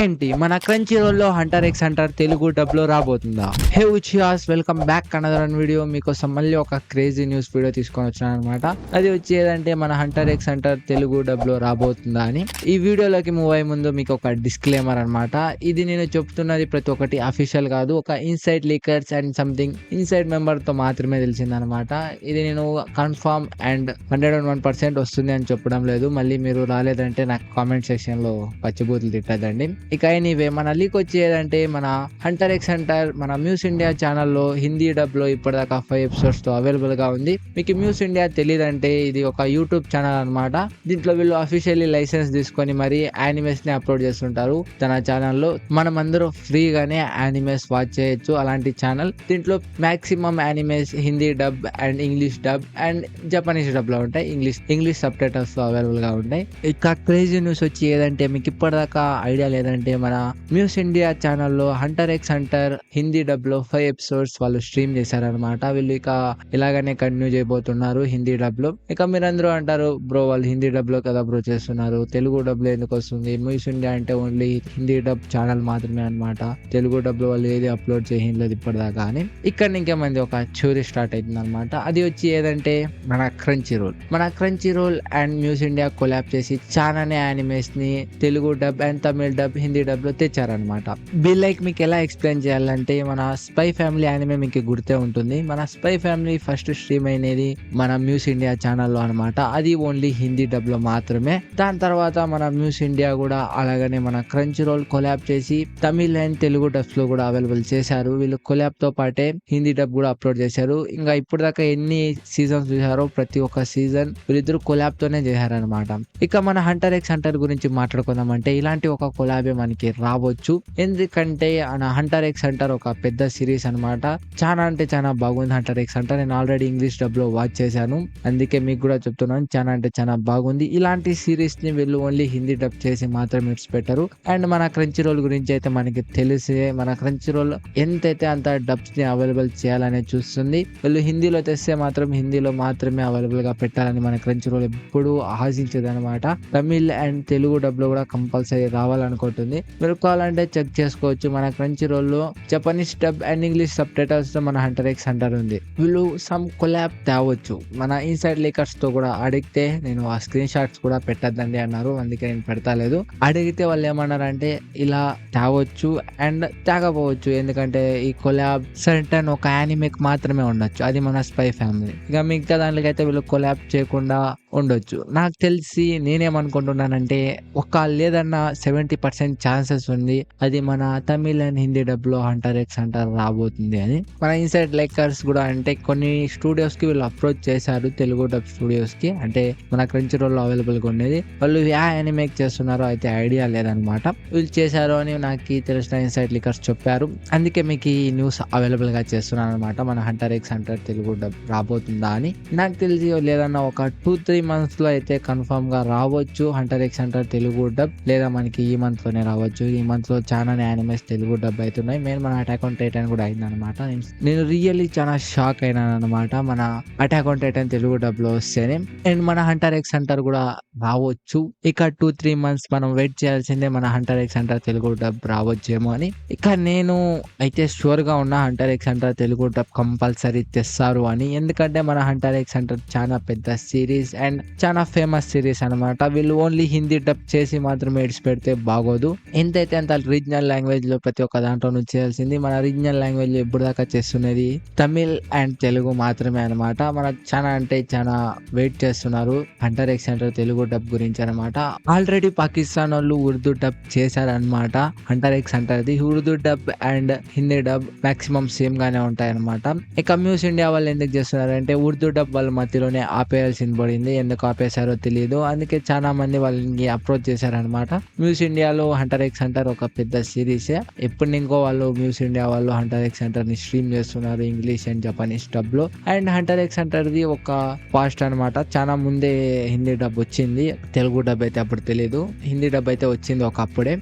ఏంటి? మన క్రంచీ రోల్లో హంటర్ ఎక్స్ హంటర్ తెలుగు డబ్లో రాబోతుందా హే ఉచియాస్ వెల్కమ్ బ్యాక్ అనదర్ వీడియో మీకోసం మళ్ళీ ఒక క్రేజీ న్యూస్ వీడియో తీసుకొని వచ్చాను అనమాట అది వచ్చి ఏదంటే మన హంటర్ ఎక్స్ హంటర్ తెలుగు డబ్లో రాబోతుందా అని. ఈ వీడియోలోకి మూవ్ అయ్యే ముందు మీకు ఒక డిస్క్లైమర్ అనమాట ఇది నేను చెప్తున్నది ప్రతి ఒక్కటి అఫీషియల్ కాదు. ఒక inside leakers and something inside మెంబర్తో మాత్రమే తెలిసిందనమాట ఇది నేను confirm and hundred and one percent వస్తుంది అని చెప్పడం లేదు. మళ్ళీ మీరు రాలేదంటే నాకు కామెంట్ సెక్షన్లో పచ్చిబూతులు తిట్టదండి ఇక ఎనీవే మన లీక్ వచ్చేదంటే మన హంటర్ ఎక్స్ హంటర్ మన మ్యూస్ ఇండియా ఛానల్లో హిందీ డబ్లో ఇప్పటిదాకా ఫైవ్ ఎపిసోడ్స్తో అవైలబుల్గా ఉంది. మీకు మ్యూస్ ఇండియా తెలియదంటే ఇది ఒక యూట్యూబ్ ఛానల్ అన్నమాట. దీంట్లో వీళ్ళు అఫీషియల్లీ లైసెన్స్ తీసుకొని మరి యానిమేస్ని అప్లోడ్ చేస్తుంటారు తన ఛానల్లో మనం అందరూ ఫ్రీగానే యానిమేస్ వాచ్ చేయొచ్చు అలాంటి ఛానల్ దీంట్లో maximum animes Hindi dub and English dub and Japanese డబ్లో ఉంటాయి. ఇంగ్లీష్ ఇంగ్లీష్ సబ్ టైటల్స్ అవైలబుల్గా ఉంటాయి. ఇక క్రేజీ న్యూస్ వచ్చి ఏదంటే మీకు ఇప్పటిదాకా ఐడియా లేదంటే మన న్యూస్ ఇండియా ఛానల్లో హంటర్ ఎక్స్ హంటర్ హిందీ డబ్లో ఫైవ్ ఎపిసోడ్స్ వాళ్ళు స్ట్రీమ్ చేశారనమాట వీళ్ళు ఇక ఇలాగనే కంటిన్యూ చేయబోతున్నారు హిందీ డబ్లో. ఇక మీరందరూ అంటారు బ్రో వాళ్ళు హిందీ డబ్లో కదా బ్రో చేస్తున్నారు? తెలుగు డబ్బులు ఎందుకు వస్తుంది? న్యూస్ ఇండియా అంటే ఓన్లీ హిందీ డబ్ ఛానల్ మాత్రమే అన్నమాట. తెలుగు డబ్ వాళ్ళు ఏది అప్లోడ్ చేయలేదు ఇప్పటిదాకా అని. ఇక్కడ ఇంకేమంది ఒక చూరి స్టార్ట్ అవుతుంది అనమాట అది వచ్చి ఏదంటే మన క్రంచీ రోల్ మన Crunchyroll and news India collab చేసి చాలానే యానిమేస్ని Telugu dub and Tamil dub Hindi డబ్లో తెచ్చారనమాట బిల్ లైక్ మీకు ఎలా ఎక్స్ప్లెయిన్ చేయాలంటే మన స్పై ఫ్యామిలీ యానిమే మీకు గుర్తే ఉంటుంది. మన స్పై ఫ్యామిలీ ఫస్ట్ స్ట్రీమ్ అయినది మన మ్యూస్ ఇండియా ఛానల్లో అనమాట అది ఓన్లీ హిందీ డబ్లో మాత్రమే. దాని తర్వాత మన మ్యూస్ ఇండియా కూడా అలాగనే మన క్రంచ్ రోల్ కొలాబ్ చేసి తమిళ్ అండ్ తెలుగు డబ్స్లో కూడా అవైలబుల్ చేశారు. వీళ్ళు కొలాబ్తో పాటే హిందీ డబ్ కూడా అప్లోడ్ చేశారు. ఇంకా ఇప్పుడు దాకా ఎన్ని సీజన్స్ చూసారో ప్రతి ఒక్క సీజన్ వీళ్ళిద్దరు కొలాబ్ తోనే చేశారనమాట ఇక మన హంటర్ ఎక్స్ హంటర్ గురించి మాట్లాడుకుందాం అంటే ఇలాంటి ఒక కొలాబే మనకి రావచ్చు. ఎందుకంటే హంటర్ ఎక్స్ హంటర్ ఒక పెద్ద సిరీస్ అన్నమాట. చాలా అంటే చాలా బాగుంది హంటర్ ఎక్స్ హంటర్ నేను ఆల్రెడీ ఇంగ్లీష్ డబ్లో వాచ్ చేశాను. అందుకే మీకు కూడా చెప్తున్నాను చాలా అంటే చాలా బాగుంది. ఇలాంటి సిరీస్ని వీళ్ళు ఓన్లీ హిందీ డబ్ చేసి మాత్రం ఇట్స్ పెట్టరు అండ్ మన క్రంచి రోల్ గురించి అయితే మనకి తెలిసే మన క్రంచి రోల్ ఎంతైతే అంత డబ్స్ని అవైలబుల్ చేయాలని చూస్తుంది. వీళ్ళు హిందీలో తెస్తే మాత్రం హిందీలో మాత్రమే అవైలబుల్గా పెట్టాలని మన క్రంచ్ రోల్ ఎప్పుడు ఆశించదనమాట తమిళ్ అండ్ తెలుగు డబ్లో కూడా కంపల్సరీ రావాలనుకుంటుంది మీరు కావాలంటే చెక్ చేసుకోవచ్చు. మన క్రంచి రోల్లో జపనీస్ డబ్ అండ్ ఇంగ్లీష్ సబ్ టైటల్స్తో మన హంటర్ ఎక్స్ హంటర్ ఉంది. వీళ్ళు సమ్ కొలాబ్ తేవచ్చు. మన ఇన్సైడ్ లీకర్స్తో కూడా అడిగితే నేను ఆ స్క్రీన్ షాట్స్ కూడా పెట్టద్దండి అన్నారు. అందుకే నేను పెడతాలేదు. అడిగితే వాళ్ళు ఏమన్నారంటే ఇలా తేవచ్చు అండ్ తేకపోవచ్చు. ఎందుకంటే ఈ కొలాబ్ సర్టన్ ఒక యానిమేకి మాత్రమే ఉండొచ్చు. అది మన స్పై ఫ్యామిలీ ఇక మిగతా దాంట్లోకైతే వీళ్ళు కొలాబ్ చేయకుండా ఉండొచ్చు. నాకు తెలిసి నేనేమనుకుంటున్నానంటే ఒక లేదన్నా సెవెంటీ పర్సెంట్ ఛాన్సెస్ ఉంది. అది మన తమిళ్ అండ్ హిందీ డబ్లో హంటర్ ఎక్స్ హంటర్ రాబోతుంది అని. మన ఇన్సైడ్ లైకర్స్ కూడా అంటే కొన్ని స్టూడియోస్కి వీళ్ళు అప్రోచ్ చేశారు. తెలుగు డబ్ స్టూడియోస్కి. అంటే మన క్రంచ్ రోల్లో అవైలబుల్గా ఉండేది. వాళ్ళు యా యానిమేట్ చేస్తున్నారో అయితే ఐడియా లేదనమాట. వీళ్ళు చేశారు అని నాకు తెలిసిన ఇన్సైడ్ లికర్స్ చెప్పారు. అందుకే మీకు ఈ న్యూస్ అవైలబుల్గా చేస్తున్నాను అనమాట మన Hunter X Hunter Telugu dub రాబోతుందా అని. నాకు తెలిసి లేదన్నా ఒక టూ త్రీ మంత్స్లో అయితే కన్ఫర్మ్గా రావచ్చు. Hunter X Hunter Telugu dub లేదా మనకి ఈ మంత్లోనే రావచ్చు. ఈ మంత్లో చాలా యానిమేస్ తెలుగు డబ్ అవుతున్నాయి మెయిన్ మన అటాక్ ఆన్ టైటన్ కూడా అయిందనమాట నేను రియల్లీ చాలా షాక్ అయినాను అనమాట మన అటాక్ ఆన్ టైటన్ తెలుగు డబ్లో వస్తేనే. అండ్ మన హంటర్ ఎక్స్ హంటర్ కూడా రావచ్చు. ఇక టూ త్రీ మంత్స్ మనం వెయిట్ చేయాల్సిందే మన Hunter X Hunter Telugu dub రావచ్చేమో అని. ఇక నేను అయితే షూర్గా ఉన్న Hunter X Hunter Telugu dub compulsory తెస్తారు అని. ఎందుకంటే మన హంటర్ ఎక్స్ హంటర్ చాలా పెద్ద సిరీస్ అండ్ చాలా ఫేమస్ సిరీస్ అన్నమాట. వీళ్ళు ఓన్లీ హిందీ డబ్ చేసి మాత్రమే ఇడిచి పెడితే బాగోదు. ఎంతైతే అంత రీజనల్ లాంగ్వేజ్లో ప్రతి ఒక్క దాంట్లో నుంచి చేయాల్సింది మన రీజనల్ లాంగ్వేజ్లో ఎప్పుడు దాకా చేస్తున్నది? తమిళ్ అండ్ తెలుగు మాత్రమే అన్నమాట. మన చాలా అంటే చాలా వెయిట్ చేస్తున్నారు. Hunter X Hunter Telugu dub గురించి అనమాట ఆల్రెడీ పాకిస్తాన్ వాళ్ళు ఉర్దూ డబ్ చేశారనమాట Hunter X హంటర్ది Urdu dub and Hindi dub maximum same గానే ఉంటాయి అనమాట ఇక మ్యూస్ ఇండియా వాళ్ళు ఎందుకు చేస్తున్నారు అంటే ఉర్దూ డబ్ వాళ్ళ మధ్యలోనే ఆపేయాల్సింది పడింది. ఎందుకు ఆపేశారో తెలియదు అందుకే చాలా మంది వాళ్ళని అప్రోచ్ చేశారనమాట మ్యూస్ ఇండియాలో హంటర్ ఎక్స్ హంటర్ ఒక పెద్ద సిరీస్ ఎప్పుడు ఇంకో వాళ్ళు మ్యూస్ ఇండియా వాళ్ళు హంటర్ ఎక్స్ హంటర్ని స్ట్రీమ్ చేస్తున్నారు English and Japanese డబ్లో. And Hunter X Hunter the ఒక ఫాస్ట్ అనమాట చాలా ముందే హిందీ డబ్ వచ్చింది. తెలుగు డబ్ అయితే అప్పుడు తెలియదు హిందీ డబ్ అయితే వచ్చింది ఒకప్పుడే.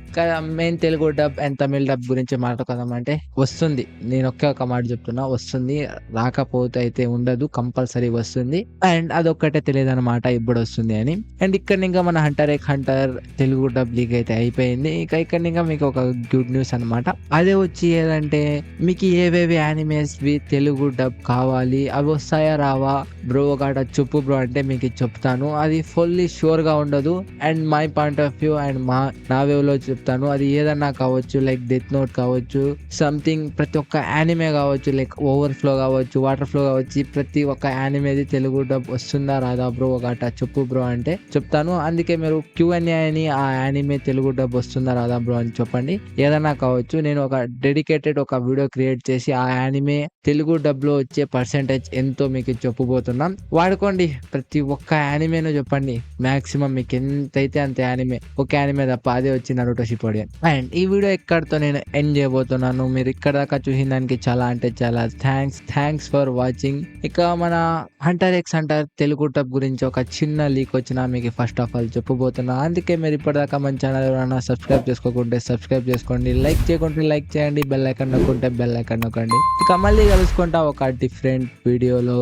Main Telugu dub and Tamil dub గురించి మాట్లాడుకుందాం అంటే వస్తుంది. నేను ఒకే ఒక మాట చెప్తున్నా. వస్తుంది. రాకపోతే అయితే ఉండదు. కంపల్సరీ వస్తుంది. అండ్ అదొక్కటే తెలియదు అనమాట మాట ఇప్పుడు వస్తుంది అని. అండ్ ఇక్కడ ఇంకా మన హంటర్ ఎక్ హంటర్ తెలుగు డబ్ లీగ్ అయితే అయిపోయింది. ఇక ఇక్కడ ఇంకా మీకు ఒక గుడ్ న్యూస్ అనమాట అదే వచ్చి ఏదంటే మీకు ఏవేవి యానిమేస్ వి తెలుగు డబ్ కావాలి అవి వస్తాయా రావా? బ్రో ఒకట చెప్పు బ్రో అంటే మీకు చెప్తాను. అది ఫుల్లీ షూర్గా ఉండదు. And my point of view and మా నా వేవ్లో చెప్తాను. అది ఏదన్నా కావచ్చు లైక్ డెత్ నోట్ కావచ్చు సంథింగ్ ప్రతి ఒక్క యానిమే కావచ్చు లైక్ ఓవర్ ఫ్లో కావచ్చు వాటర్ ఫ్లో కావచ్చు ప్రతి ఒక్క యానిమేది తెలుగు డబ్ వస్తుందా రాదా బ్రో ఒకట చెప్పు బ్రో అంటే చెప్తాను. అందుకే మీరు క్యూఎన్ఏ అని ఆ యానిమే తెలుగు డబ్ వస్తుందా రాదా బ్రో అని చెప్పండి. ఏదైనా కావచ్చు నేను ఒక డెడికేటెడ్ ఒక వీడియో క్రియేట్ చేసి ఆ యానిమే తెలుగు డబ్లో వచ్చే పర్సెంటేజ్ ఎంతో మీకు చెప్పబోతున్నాం. వాడుకోండి. ప్రతి ఒక్క యానిమేను చెప్పండి. మాక్సిమం మీకు ఎంతైతే అంత యానిమే ఒక యానిమే తప్ప అదే వచ్చి నరుటో షిపోడి అండ్ ఈ వీడియో ఎక్కడితో నేను ఎండ్ చేయబోతున్నాను. మీరు ఇక్కడ దాకా చూసిన దానికి చాలా అంటే చాలా థ్యాంక్స్ థ్యాంక్స్ ఫర్ వాచింగ్ ఇక మన Hunter X Hunter Telugu dub గురించి ఒక చిన్న లీక్ వచ్చిన మీకు ఫస్ట్ ఆఫ్ ఆల్ చెప్పబోతున్నా. అందుకే మీరు ఇప్పటిదాకా మన ఛానల్ ఎవరైనా సబ్స్క్రైబ్ చేసుకోకుంటే సబ్స్క్రైబ్ చేసుకోండి. లైక్ చేయకుంటే లైక్ చేయండి. బెల్ ఐకన్ నొక్కుంటే బెల్ ఐకన్ నొక్కండి. ఇక మళ్ళీ కలుసుకుంటా ఒక డిఫరెంట్ వీడియోలో